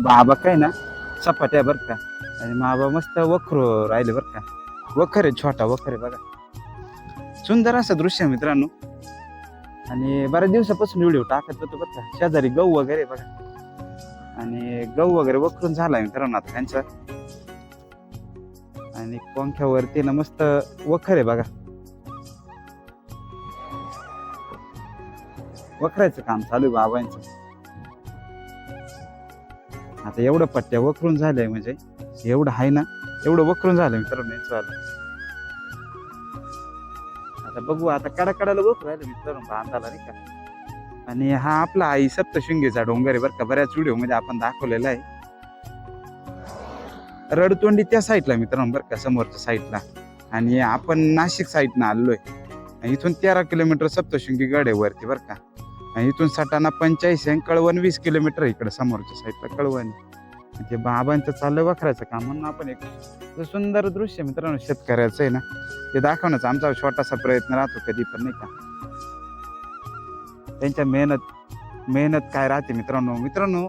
बाबा काय ना सपाट्या बर का. आणि बाबा मस्त वखर राहिले बरं का. वखर आहे छोटा वखर आहे बघा. सुंदर असं दृश्य आहे मित्रांनो. आणि बऱ्याच दिवसापासून व्हिडिओ टाकत होतो बरं का. शेजारी गहू वगैरे बघा. आणि गहू वगैरे वखरून झाला मित्रांनो आता त्यांचा. आणि पंख्यावरती ना मस्त वखर आहे बघा. वखरायचं काम चालू आहे बाबांचं. आता एवढं पट्ट्या वखरून झालंय म्हणजे एवढं आहे ना एवढं वखरून झालं मित्रांनो यांचं वालं. आता बघू आता कडा कडाला वखरू राहिलं मित्रांनो बांधाला नाही का? आणि हा आपला आई सप्तशृंगीचा डोंगर आहे बरं का बऱ्याच व्हिडिओमध्ये आपण दाखवलेला आहे. रडतोंडी त्या साईडला मित्रांनो बरं का समोरच्या साईडला. आणि आपण नाशिक साईडनं आलोय. आणि इथून तेरा किलोमीटर सप्तशृंगी गड आहे वरती बरं का. आणि इथून सटाणा पंचाळीस आहे कळवण वीस किलोमीटर इकडं समोरच्या साईडला कळवण. म्हणजे ते बाबांचं चाललं वखरायचं काम. म्हणून आपण एक सुंदर दृश्य मित्रांनो शेतकऱ्याचं आहे ना ते दाखवण्याचा आमचा छोटासा प्रयत्न राहतो कधी पण नाही का? त्यांच्या मेहनत मेहनत काय राहते मित्रांनो? मित्रांनो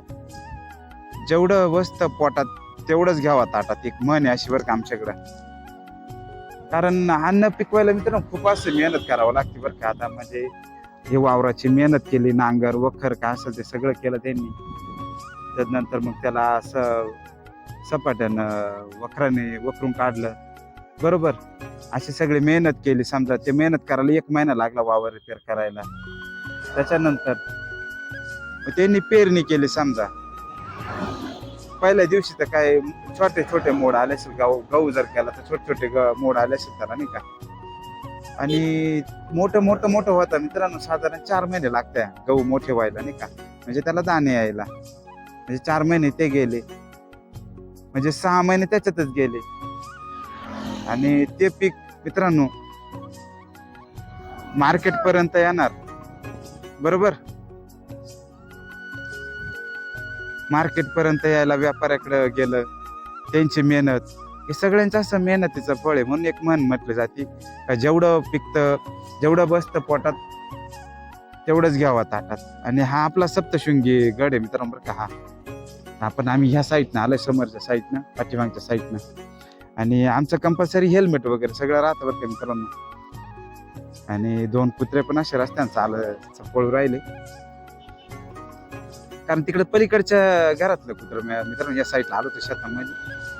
जेवढं वस्त पोटात तेवढंच घ्यावा ताटात. एक मन आहे अशी बरं का आमच्याकडं. कारण अन्न पिकवायला मित्रांनो खूप असं मेहनत करावं लागते बरं का. आता म्हणजे हे वावराची मेहनत केली नांगर वखर काय असेल ते सगळं केलं त्यांनी. त्यानंतर मग त्याला असं सपाट्यानं वखराने वखरून काढलं. बरोबर. अशी सगळी मेहनत केली. समजा ते मेहनत करायला एक महिना लागला वावर रिपेअर करायला. त्याच्यानंतर त्यांनी पेरणी केली समजा. पहिल्या दिवशी तर काय छोटे छोटे मोड आले असेल. गहू गहू जर केला तर छोटे छोटे ग- मोड आले असेल त्याला नाही का? आणि मोठं मोठं मोठं होतं मित्रांनो साधारण चार महिने लागत्या गहू मोठे व्हायला नाही का? म्हणजे त्याला दाणे यायला. म्हणजे चार महिने ते गेले. म्हणजे सहा महिने त्याच्यातच गेले. आणि ते पीक मित्रांनो मार्केट पर्यंत येणार. बरोबर? मार्केट पर्यंत यायला व्यापाऱ्याकडे गेलं त्यांची मेहनत. हे सगळ्यांचं असं मेहनतीचं फळ आहे म्हणून एक म्हण म्हटलं जाते का जेवढं पिकतं जेवढं बसतं पोटात तेवढंच घ्यावं ताटात. आणि हा आपला सप्तशृंगी गड आहे मित्रांनो बरं का हा. आपण आम्ही ह्या साईडनं आलोय समोरच्या साईडनं पाठीमागच्या साईडनं. आणि आमचं कंपल्सरी हेल्मेट वगैरे सगळं राहतं बरं का मित्रांनो. आणि दोन कुत्रे पण असे रस्त्यानं चालत पळू राहिले. कारण तिकडे पलीकडच्या घरातलं कुत्र मित्रांनो या साईडला आलो तर शेतामध्ये.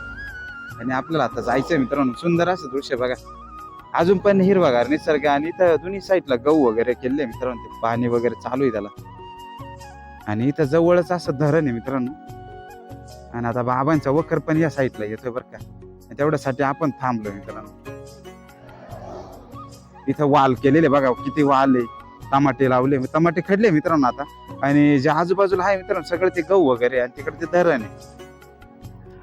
आणि आपल्याला आता जायचंय मित्रांनो. सुंदर असं दृश्य बघा. अजून पण हिरवागार निसर्ग आणि इथं दोन्ही साईडला गहू वगैरे केले मित्रांनो. ते पाणी वगैरे चालू आहे त्याला. आणि इथं जवळच असं धरण आहे मित्रांनो. आणि आता बाबांचा वखर पण या साईडला येतोय बरं का. तेवढ्यासाठी आपण थांबलो मित्रांनो. इथं वाल केलेले बघा किती वाल आहे. टमाटे लावले टमाटे खडले मित्रांनो आता. आणि जे आजूबाजूला आहे मित्रांनो सगळं ते गहू वगैरे आणि तिकडे ते धरण आहे.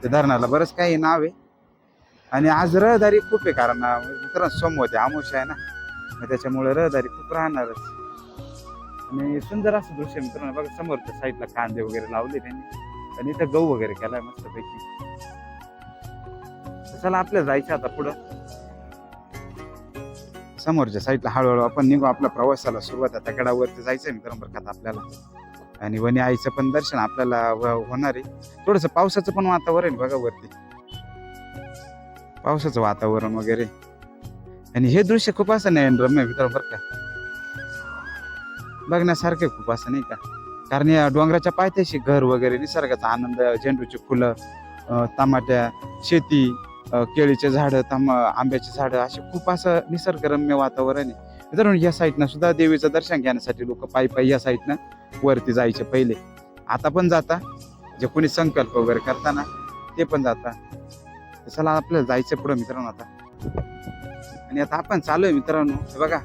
ते धरणाला बरंच काही नाव आहे. आणि आज रहदारी खूप आहे कारण मित्रांनो सोमवते ते आहे ना. मग त्याच्यामुळे रहदारी खूप राहणारच. आणि सुंदर असं दृश्य मित्रांनो बघा समोरच्या साईडला कांदे वगैरे लावले त्यांनी. आणि इथं गहू वगैरे केलाय मस्त पैकी चला आपल्या जायचं आता पुढं. समोरच्या साईडला हळूहळू आपण निघू आपल्या प्रवासाला सुरुवात. आता गडावरती जायचंय मित्रांनो बरं का आपल्याला. आणि वनी आईचं पण दर्शन आपल्याला होणार आहे. थोडस पावसाचं पण वातावरण बघा वरती. पावसाचं वातावरण वगैरे. आणि हे दृश्य खूप असं नाही रम्य मित्र बरं का. बघण्यासारखे खूप असं नाही का? कारण या डोंगराच्या पायथ्याशी घर वगैरे निसर्गाचा आनंद झेंडूची फुलं टमाट्या शेती केळीचे झाडं तांब आंब्याची झाडं असे खूप असं निसर्गरम्य वातावरण आहे. तर या साईडनं सुद्धा देवीचं दर्शन घेण्यासाठी लोक पायी पायी या साईडनं वरती जायचे पहिले. आता पण जाता. जे कोणी संकल्प वगैरे करताना ते पण जाता. तर चला आपल्याला जायचं पुढं मित्रांनो आता. आणि आता आपण चालू आहे मित्रांनो. हे बघा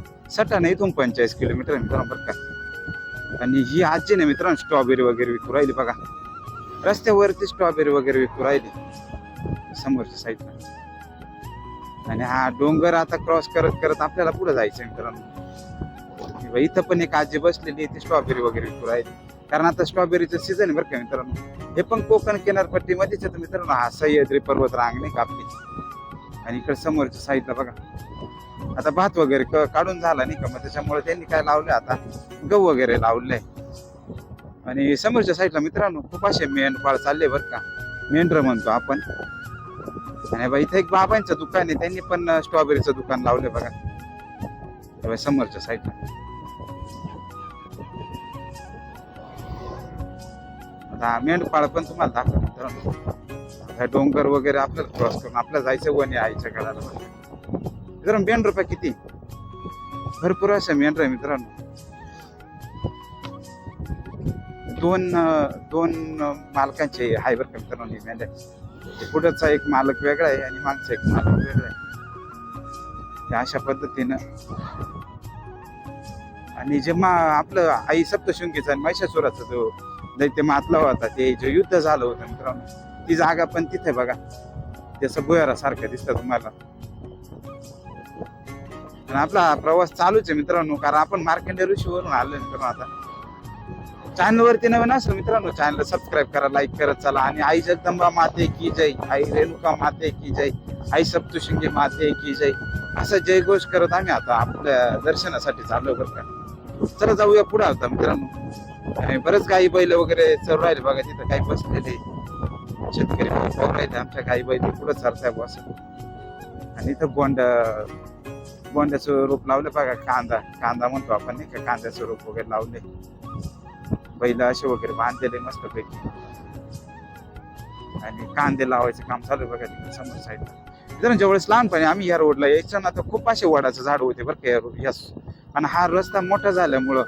नाही इथून पंचेचाळीस किलोमीटर मित्रांनो बरं का. आणि ही आजी ना मित्रांनो स्ट्रॉबेरी वगैरे विकू राहिली बघा. रस्त्यावरती स्ट्रॉबेरी वगैरे विकू राहिली. समोरच्या साईडला आणि हा डोंगर आता क्रॉस करत करत आपल्याला पुढे जायचं आहे मित्रांनो इथं पण एक आजी बसलेली आहे ती स्ट्रॉबेरी वगैरे विकू राहिली. कारण आता स्ट्रॉबेरीचं सीझन आहे बरं का मित्रांनो. हे पण कोकण किनारपट्टीमध्येच येतं मित्रांनो हा सह्याद्री पर्वत रांग नाही का आपली आणि इकडे समोरच्या साईडला बघा. आता भात वगैरे क- काढून झाला नाही का? मग त्याच्यामुळे त्यांनी काय लावलं आता? गहू वगैरे लावले आणि समोरच्या साईडला मित्रांनो खूप असे मेंढपाळ चालले बरं का? मेंढर म्हणतो आपण. आणि बा इथे एक बाबांचं दुकान आहे. त्यांनी पण स्ट्रॉबेरीचं दुकान लावले बघा. समोरच्या साईडला आता मेंढपाळ पण तुम्हाला दाखवतो. डोंगर वगैरे आपल्याला क्रॉस करून आपल्या जायचं वने आईच्या घराला. मित्रांनो मेंढ रुपये किती? भरपूर अशा मेंढर आहे मित्रांनो. दोन दोन मालकांचे आहे बरं का मित्रांनो मेंढ्या. पुढचा एक मालक वेगळा आहे आणि मागचा एक मालक वेगळा आहे. अशा पद्धतीनं. आणि जेव्हा आपलं आई सप्तशृंगीचा आणि महिषासुराचा जो दैत्य मातला होता ते जे युद्ध झालं होतं मित्रांनो ती जागा पण तिथे बघा. त्याचं भुयारासारखं दिसतं तुम्हाला. आणि आपला प्रवास चालूच आहे मित्रांनो कारण आपण मार्कंडे ऋषीवरून आलो मित्रांनो आता. चॅनलवरती नवीन असं मित्रांनो चॅनल सबस्क्राईब करा लाईक करत चला. आणि आई जगदंबा माते की जय आई रेणुका माते की जय आई सप्तशृंगी माते की जय. असं जयघोष करत आम्ही आता आपल्या दर्शनासाठी चाललो बरं का. चला जाऊया पुढे आता मित्रांनो. आणि बरंच गाई बैल वगैरे चर राहिले बघा तिथं. काही बसलेले शेतकरी चर राहिले. आमच्या गाई बैल पुढे चरताय बस आणि इथं गोंड गोंड्याचं रोप लावलं बघा कांदा. कांदा म्हणतो आपण नाही का? कांद्याचं रोप वगैरे लावले. बैल असे वगैरे बांधलेले मस्त पैकी आणि कांदे लावायचं काम चालू आहे बघा तिकडे समोर साईडला जर ज्यावेळेस लहानपणी आम्ही या रोडला यायचं ना तर खूप असे वडाचं झाड होते बरं का या रोड या आणि हा रस्ता मोठा झाल्यामुळं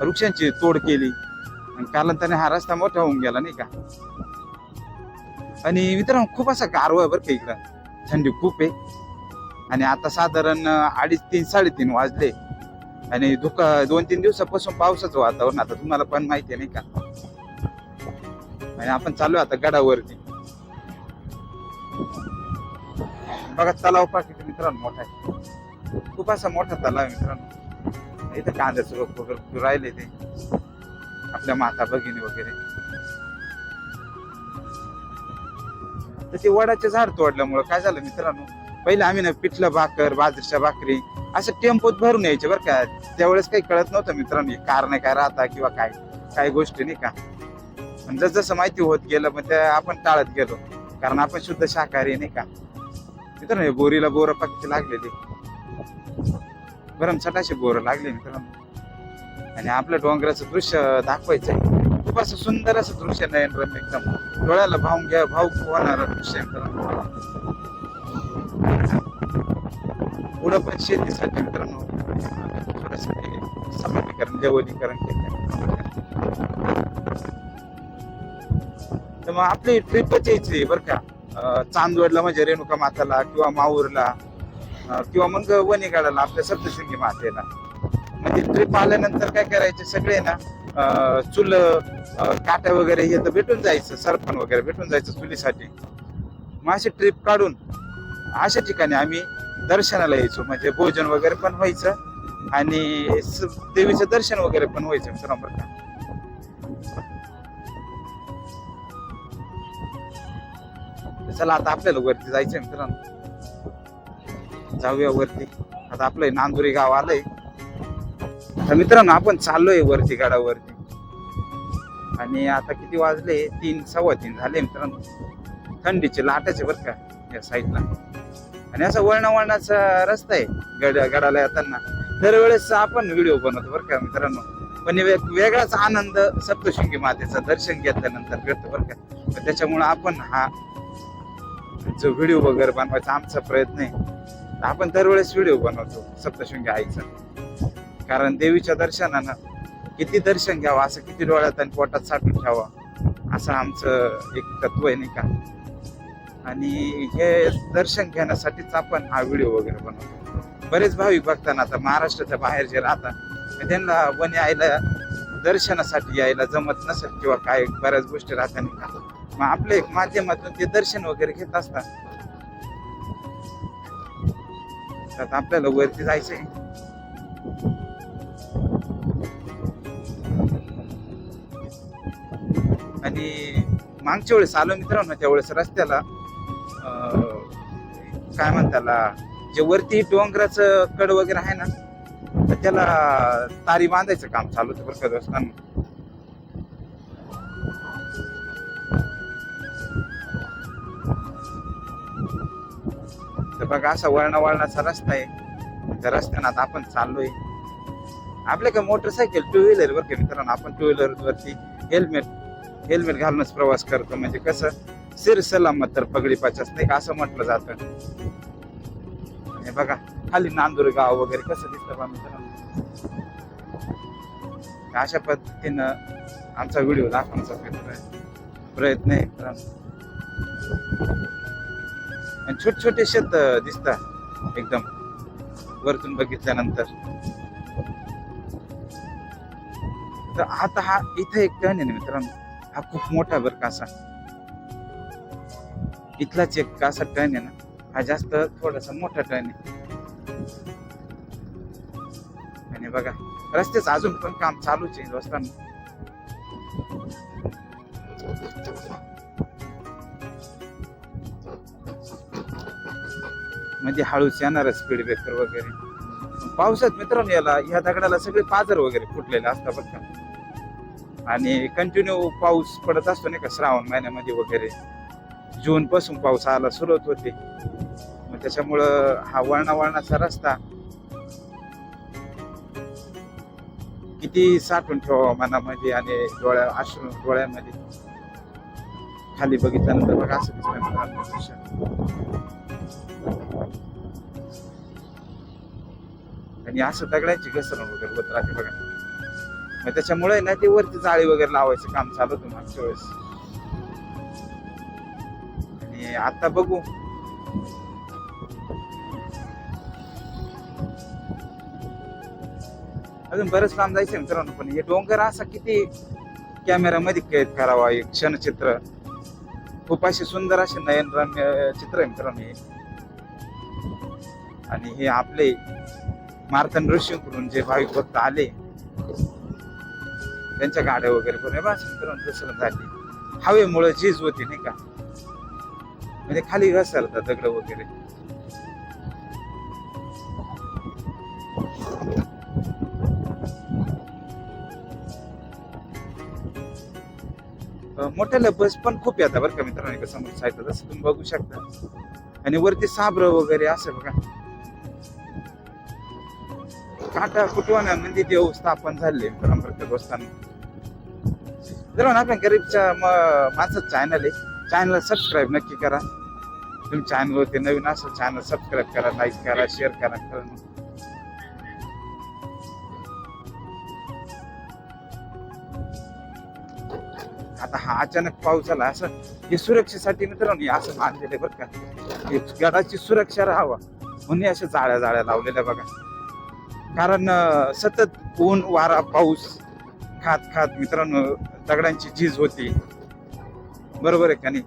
वृक्षांची तोड केली. आणि कालांतराने हा रस्ता मोठा होऊन गेला नाही का? आणि मित्रांनो खूप असा गारवा आहे बरं का इकडं. थंडी खूप आहे. आणि आता साधारण अडीच तीन साडेतीन वाजले. आणि धुका दोन तीन दिवसापासून पावसाचं वातावरण आता तुम्हाला पण माहिती आहे नाही का? आणि आपण चालू आता गडावरती. बघा तलाव पहा मित्रांनो मोठा आहे. खूप असा मोठा तलाव आहे मित्रांनो. इथं कांद्याचं रोप वगैरे राहिले ते. आपल्या माता भगिनी वगैरे. तर ते वडाचे झाड तोडल्यामुळं काय झालं मित्रांनो? पहिले आम्ही ना पिठलं भाकर बाजरीच्या भाकरी असं टेम्पोत भरून यायचे बरं का. त्यावेळेस काही कळत नव्हतं मित्रांनो हे कारण काय राहता किंवा काय काही गोष्टी नाही का. पण जस जसं माहिती होत गेलं मग त्या आपण टाळत गेलो. कारण आपण शुद्ध शाकाहारी नाही का. मित्रांनो बोरीला बोर पक्की लागलेली. भरमसाठ असे बोरं लागले मित्रांनो आणि आपलं डोंगराचं दृश्य दाखवायचंय खूप असं सुंदर असं दृश्य नयन रम एकदम. डोळ्याला भावून घ्या भाऊ होणार दृश्य मित्रांनो. पुढं पण शेतीसाठी मित्रांनो थोडस समानीकरण जवलीकरण केलं तर मग आपली ट्रिपच यायची बरं का. चांदवडला म्हणजे रेणुका माताला किंवा माहूरला. किंवा मग वणीगडाला आपल्या सप्तशृंगी मातेला. म्हणजे ट्रिप आल्यानंतर काय करायचे सगळे ना चुल काट्या वगैरे हे तर भेटून जायचं सरपण वगैरे भेटून जायचं चुलीसाठी. मग अशी ट्रिप काढून अशा ठिकाणी आम्ही दर्शनाला यायचो. म्हणजे भोजन वगैरे पण व्हायचं आणि स- देवीचं दर्शन वगैरे पण व्हायचं मित्रांनो का चला आता आपल्याला वरती जायचं मित्रांनो. जाऊया वरती. आता आपलं नांदुरी गाव आलंय. तर मित्रांनो आपण चाललोय वरती गडावरती. आणि आता किती वाजले? तीन सव्वा तीन झाले मित्रांनो. थंडीचे लाटाचे बरं का या साईडला. आणि असा वळणा वळणाचा रस्ता आहे गड गडाला येताना. दरवेळेस आपण व्हिडिओ बनवतो बरं का मित्रांनो. पण वेगळाच आनंद सप्तशृंगी मातेचं दर्शन घेतल्यानंतर भेटतो बरं का. तर त्याच्यामुळं आपण हा जो व्हिडिओ वगैरे बनवायचा आमचा प्रयत्न आहे. आपण दरवेळेस व्हिडिओ बनवतो सप्तशृंगी आईचा. कारण देवीच्या दर्शनानं किती दर्शन घ्यावं असं किती डोळ्यात आणि पोटात साठून ठेवावं असं आमचं एक तत्व आहे नाही का? आणि हे दर्शन घेण्यासाठीच आपण हा व्हिडिओ वगैरे बनवतो. बरेच भाविक बघताना आता महाराष्ट्राच्या बाहेर जे राहतात तर त्यांना वन यायला दर्शनासाठी यायला जमत नसेल किंवा काय बऱ्याच गोष्टी राहतात नाही का? मग आपल्या एक माध्यमातून ते दर्शन वगैरे घेत असतात. आता आपल्याला वरती जायचंय. आणि मागच्या वेळेस आलो मित्रांनो त्यावेळेस रस्त्याला काय म्हणतात त्याला जे वरती डोंगराचं कड वगैरे आहे ना तर त्याला तारी बांधायचं काम चालू होतं बरं का तर बघा असा वळणा वळणाचा रस्ता आहे. त्या रस्त्यानं आता आपण चाललोय. आपल्या काय मोटरसायकल टू व्हीलर वर का मित्रांनो. आपण टू व्हीलर वरती हेल्मेट हेल्मेट घालूनच प्रवास करतो. म्हणजे कसं? सिर सलामत तर पगडी पाचास नाही का? असं म्हटलं जातं. हे बघा खाली नांदूर गाव वगैरे कसं दिसतं बा मित्रांनो. अशा पद्धतीनं आमचा व्हिडिओ दाखवण्याचा प्रयत्न प्रयत्न आहे मित्रांनो. आणि छोटे छोटे शेत दिसतात एकदम वरतून बघितल्यानंतर. तर आता हा इथं एक टर्न आहे ना मित्रांनो. हा खूप मोठा बर का असा. इथलाच एक कासा टर्न आहे ना. हा जास्त थोडासा मोठा टर्न आहे. आणि बघा रस्त्याचं अजून पण काम चालूच आहे दोस्तांनो म्हणजे हळूच येणार स्पीड ब्रेकर वगैरे. पावसात मित्रांनो याला ह्या दगडाला सगळे पाजर वगैरे फुटलेले असतात बघ का. आणि कंटिन्यू पाऊस पडत असतो नाही का श्रावण महिन्यामध्ये वगैरे. जून पासून पाऊस आला सुरुवात होते. मग त्याच्यामुळं हा वळणा वळणाचा रस्ता किती साठवून ठेवा मनामध्ये आणि डोळ्या आश्रम डोळ्यामध्ये. खाली बघितल्यानंतर बघा असं दिसलं आणि असं दगडांची घसरण वगैरे होत राहते बघा. मग त्याच्यामुळे ना ते वरती जाळी वगैरे लावायचं काम चालू होतं मागच्या वेळेस. आणि आता बघू. अजून बरंच काम जायचं मित्रांनो पण हे डोंगर असा किती कॅमेरामध्ये कैद करावा एक क्षणचित्र. खूप असे सुंदर असे नयनरम्य चित्र आहे मित्रांनो हे. आणि हे आपले मार्तन करून जे भाविक भक्त आले त्यांच्या गाड्या वगैरे करून भाषण करून घसरण झाली. हवेमुळे झीज होती नाही का? म्हणजे खाली घसरतात दगड वगैरे. मोठ्याला बस पण खूप येतात बरं का मित्रांनो समोर साईडला. तसं तुम्ही बघू शकता. आणि वरती साबर वगैरे असं बघा. काटा कुटवानामध्ये देव म्हणजे स्थापन झाले परंपरा दोस्तांना जर आपल्या गरीबच्या माझं चॅनल आहे. चॅनलला सबस्क्राईब नक्की करा. तुम्ही चॅनलवरती नवीन असं चॅनल सबस्क्राईब करा लाईक करा शेअर करा कारण आता हा अचानक पाऊस झाला असं हे सुरक्षेसाठी मित्रांनो हे असं बांधलेलं बरं का. गडाची सुरक्षा राहावा. म्हणून अशा जाळ्या जाळ्या लावलेल्या बघा. कारण सतत ऊन वारा पाऊस खात खात मित्रांनो दगडांची झीज होती. बरोबर आहे का नाही?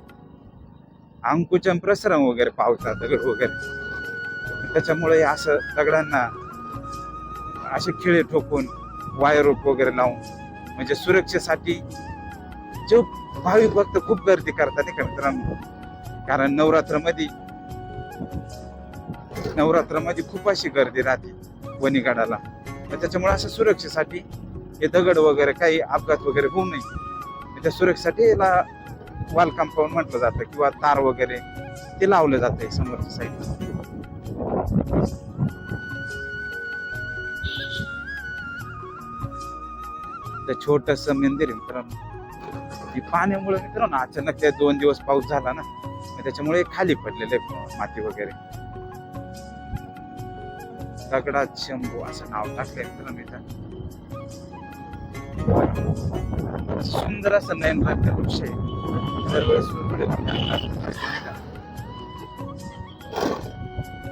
अंकुचन प्रसरण वगैरे पावसात दगड वगैरे. त्याच्यामुळे असं दगडांना असे खिळे ठोकून वायरोप वगैरे लावून म्हणजे सुरक्षेसाठी जे भाविक भक्त खूप गर्दी करतात नाही का मित्रांनो? कारण नवरात्रमध्ये नवरात्रमध्ये खूप अशी गर्दी राहते. वणीगडाला तर त्याच्यामुळे असं सुरक्षेसाठी हे दगड वगैरे काही अपघात वगैरे होऊ नये. त्या सुरक्षेसाठी याला वाल कंपाऊंड म्हटलं जातं किंवा तार वगैरे ते लावलं जातं समोरच्या साईडला तर छोटस मंदिर आहे मित्रांनो. पाण्यामुळे मित्रांनो अचानक त्या दोन दिवस पाऊस झाला ना मग त्याच्यामुळे खाली पडलेले माती वगैरे. दगडात शंभू असं नाव टाकलंय मित्रांनो इथं सुंदर असं नयनरम्य वृक्ष आहे. दरवेळेस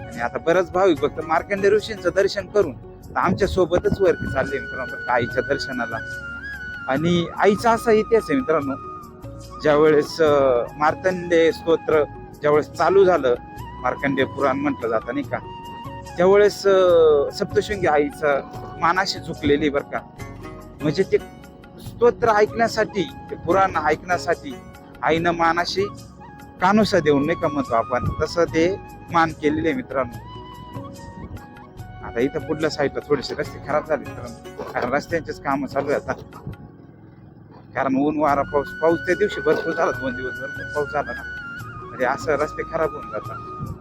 आणि आता बरंच भाविक फक्त मार्कंडे ऋषींचं दर्शन करून तर आमच्या सोबतच वरती चालले मित्रांनो आईच्या दर्शनाला. आणि आईचा असा इतिहास आहे मित्रांनो ज्यावेळेस अं, मार्कंडे स्तोत्र ज्यावेळेस चालू झालं मार्कंडे पुराण म्हटलं जातं नाही का? त्यावेळेस सप्तशृंगी आईचं मानाशी झुकलेली बरं का. म्हणजे ते स्तोत्र ऐकण्यासाठी ते पुराण ऐकण्यासाठी आईनं मानाशी कानुसा देऊन नाही का म्हणतो आपण तसं ते मान केलेले मित्रांनो. आता इथं पुढल्या साईडला थोडेसे रस्ते खराब झाले मित्रांनो. कारण रस्त्यांचेच काम चालू आहे आता. कारण ऊन वारा पाऊस पाऊस त्या दिवशी भरपूर झाला दोन दिवस भरपूर पाऊस झाला ना. म्हणजे असं रस्ते खराब होऊन जातात.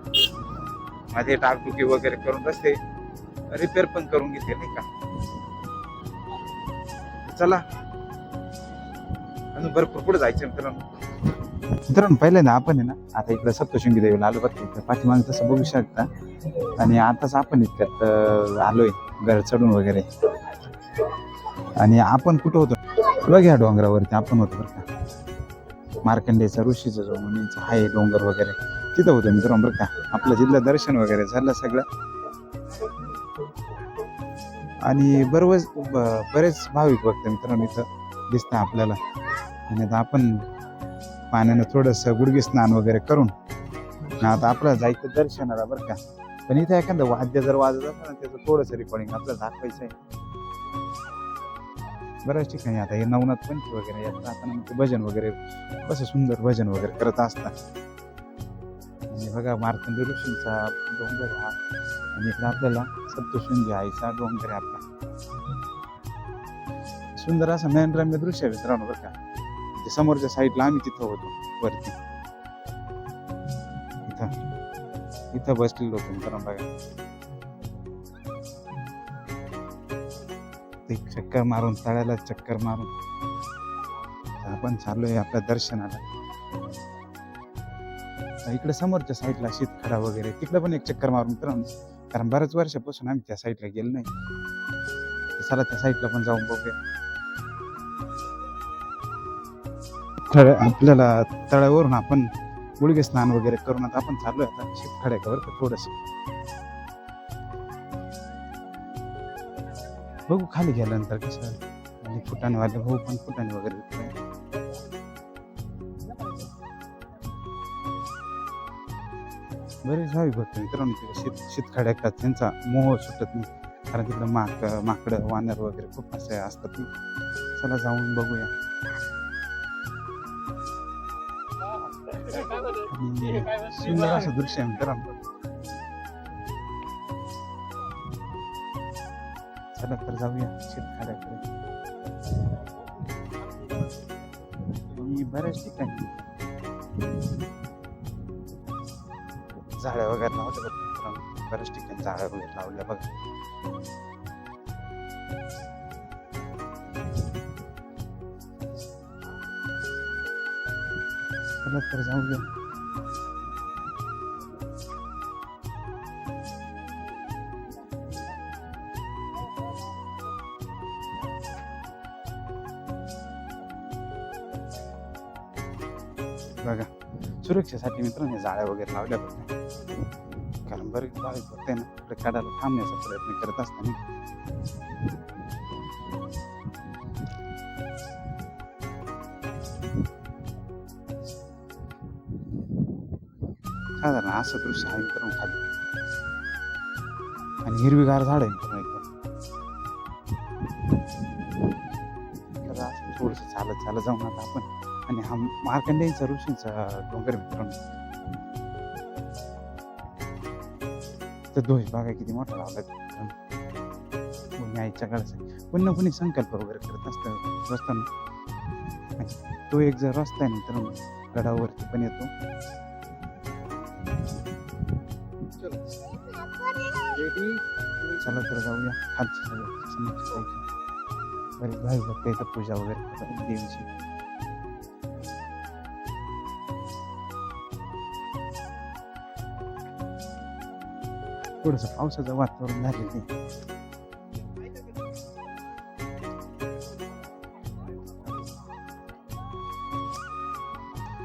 मध्ये टाकटुकी वगैरे करून रस्ते रिपेअर पण करून घेते नाही का? चला. अजून भरपूर पुढे जायचं मित्रांनो. मित्रांनो पहिल्यांदा आपण आहे ना आता इकडे सप्तशृंगी देवीला आलो बरं इथं पाठीमागे तसं बघू शकता. आणि आताच आपण इतक्यात आलोय घर चढून वगैरे. आणि आपण कुठं होतो? बघ या डोंगरावरती आपण होतो बरं का. मार्कंडेचा ऋषीचा जो मुलींचा आहे डोंगर वगैरे. तिथं होतो मित्रांनो बरं का. आपल्या जिल्हा दर्शन वगैरे झालं सगळं. आणि बरोबर बरेच भाविक भक्त मित्रांनो इथं दिसतं आपल्याला. आणि आता आपण पाण्यानं थोडंसं गुडघे स्नान वगैरे करून ना आता आपलं जायचं दर्शनाला बरं का. पण इथे एखादं वाद्य जर वाजत असेल ना त्याचं थोडंसं रेकॉर्डिंग आपल्याला दाखवायचं आहे. बऱ्याच ठिकाणी आता हे नवनाथ पंच वगैरे यात राहताना ते भजन वगैरे कसं सुंदर भजन वगैरे करत असतात. आणि बघा मार्कंड ऋषींचा डोंगर हा आणि इकडे आपल्याला सप्तशृंगी आईचा डोंगर आहे आपला. सुंदर असं नयनरम्य दृश्य आहे मित्रांनो बरं का. ते समोरच्या साईडला आम्ही तिथं होतो वरती. इथं. इथं बसलेलो होतो मित्रांनो बघा. ते चक्कर मारून तळ्याला चक्कर मारून. आपण चाललोय आपल्या दर्शनाला. इकडे समोरच्या साईडला शीतखडा वगैरे तिकडे पण एक चक्कर मारून मित्रांनो. कारण बऱ्याच वर्षापासून आम्ही त्या साईडला गेलो नाही. चला त्या साईडला पण जाऊन बघूया. तळ आपल्याला तळ्यावरून आपण गुडघे स्नान वगैरे करून आता आपण चाललोय आता शीतखड्यावर का थोडस. बघू खाली गेल्यानंतर कसं आणि फुटाणेवाले भाऊ पण फुटाणे वगैरे बरेच भाविक भक्त मित्रांनो तिकडे शेतखड्या शीतखड्यात त्यांचा मोह सुटत नाही. कारण तिकडं माक माकडं वानर वगैरे खूप असे असतात चला जाऊन बघूया. सुंदर असं दृश्य आहे मित्रांनो. चला तर जाऊया शेतखड्याकडे. बऱ्याच ठिकाणी. झाड्या वगैरे लावले बघ बऱ्याच ठिकाणी झाडं वगैरे लावल्या बघ. तर जाऊया बघा. सुरक्षेसाठी मित्रांनी हे जाळ्या वगैरे लावल्या होत्या कारण बरेच भाविक होते ना इकडे काढायला थांबण्याचा प्रयत्न करत असताना. साधारण असं दृश्य आहे मित्रांनो खाली. आणि हिरवीगार झाड आहे मित्रांनो एकदम. थोडस थोडंसं चालत चालत जाऊन आता आपण आणि हा मार्कंडेय ऋषींचा डोंगर मित्रांनो तर ध्वज बघा किती मोठा लावला कोणी आईच्या काळाचा कोणी कोणी संकल्प वगैरे करत असतं रस्त्यानं तो एक जर रस्ता आहे मित्रांनो गडावरती पण येतो. चला तर जाऊया. खालची बरे बरेच भाई भक्त इथं पूजा वगैरे देवीची. थोडस पावसाचं वातावरण झालेलं आहे.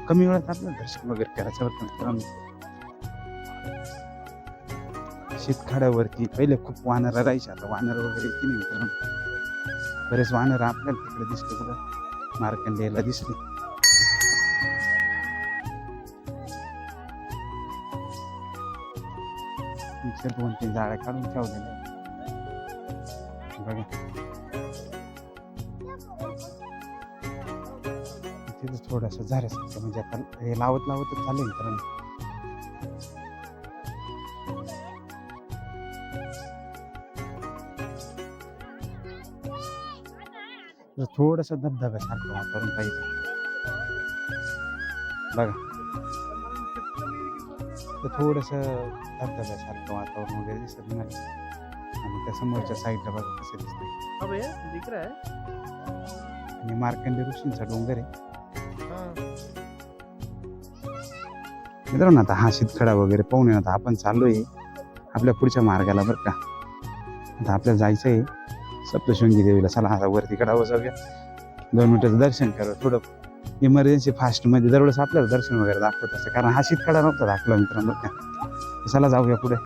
कमी वेळात आपलं दर्शन वगैरे करायचं होतं मित्रांनो. शेतखाड्यावरती पहिले खूप वानर राहायचे आता वानर वगैरे येते नाही मित्रांनो. बरेच वानर आपल्याला तिकडे दिसले कुठं मार्कंडेला दिसले. मिक्सर दोन तीन जाळ्या काढून ठेवलेल्या बघा. तिथं थोडंसं झाल्यासारखं म्हणजे आता हे लावत लावतच चालेल कारण थोडस धबधब्यासारखं वापरून पाहिजे. बघा. फक्त थोडंसं धबधब्यासारखं वातावरण वगैरे दिसत नाही. आणि त्या समोरच्या साईडला बघा कसं दिसतंय. है आणि मार्कंडे ऋषींचा डोंगर आहे. हाँ मित्रांनो आता हा शेतखडा वगैरे पाहून आता आपण चाललोय आपल्या पुढच्या मार्गाला बरं का. आता आपल्याला जायचं आहे सप्तशृंगी देवीला. चला आता वरती कडावं जाऊया. दोन मिनिटाचं दर्शन करू. थोडं इमर्जन्सी फास्टमध्ये दरवेळेस आपल्याला दर्शन वगैरे दाखवत असतं. कारण हा शीतकाळा नव्हता दाखवला मित्रांनो. बरं चला जाऊया पुढे.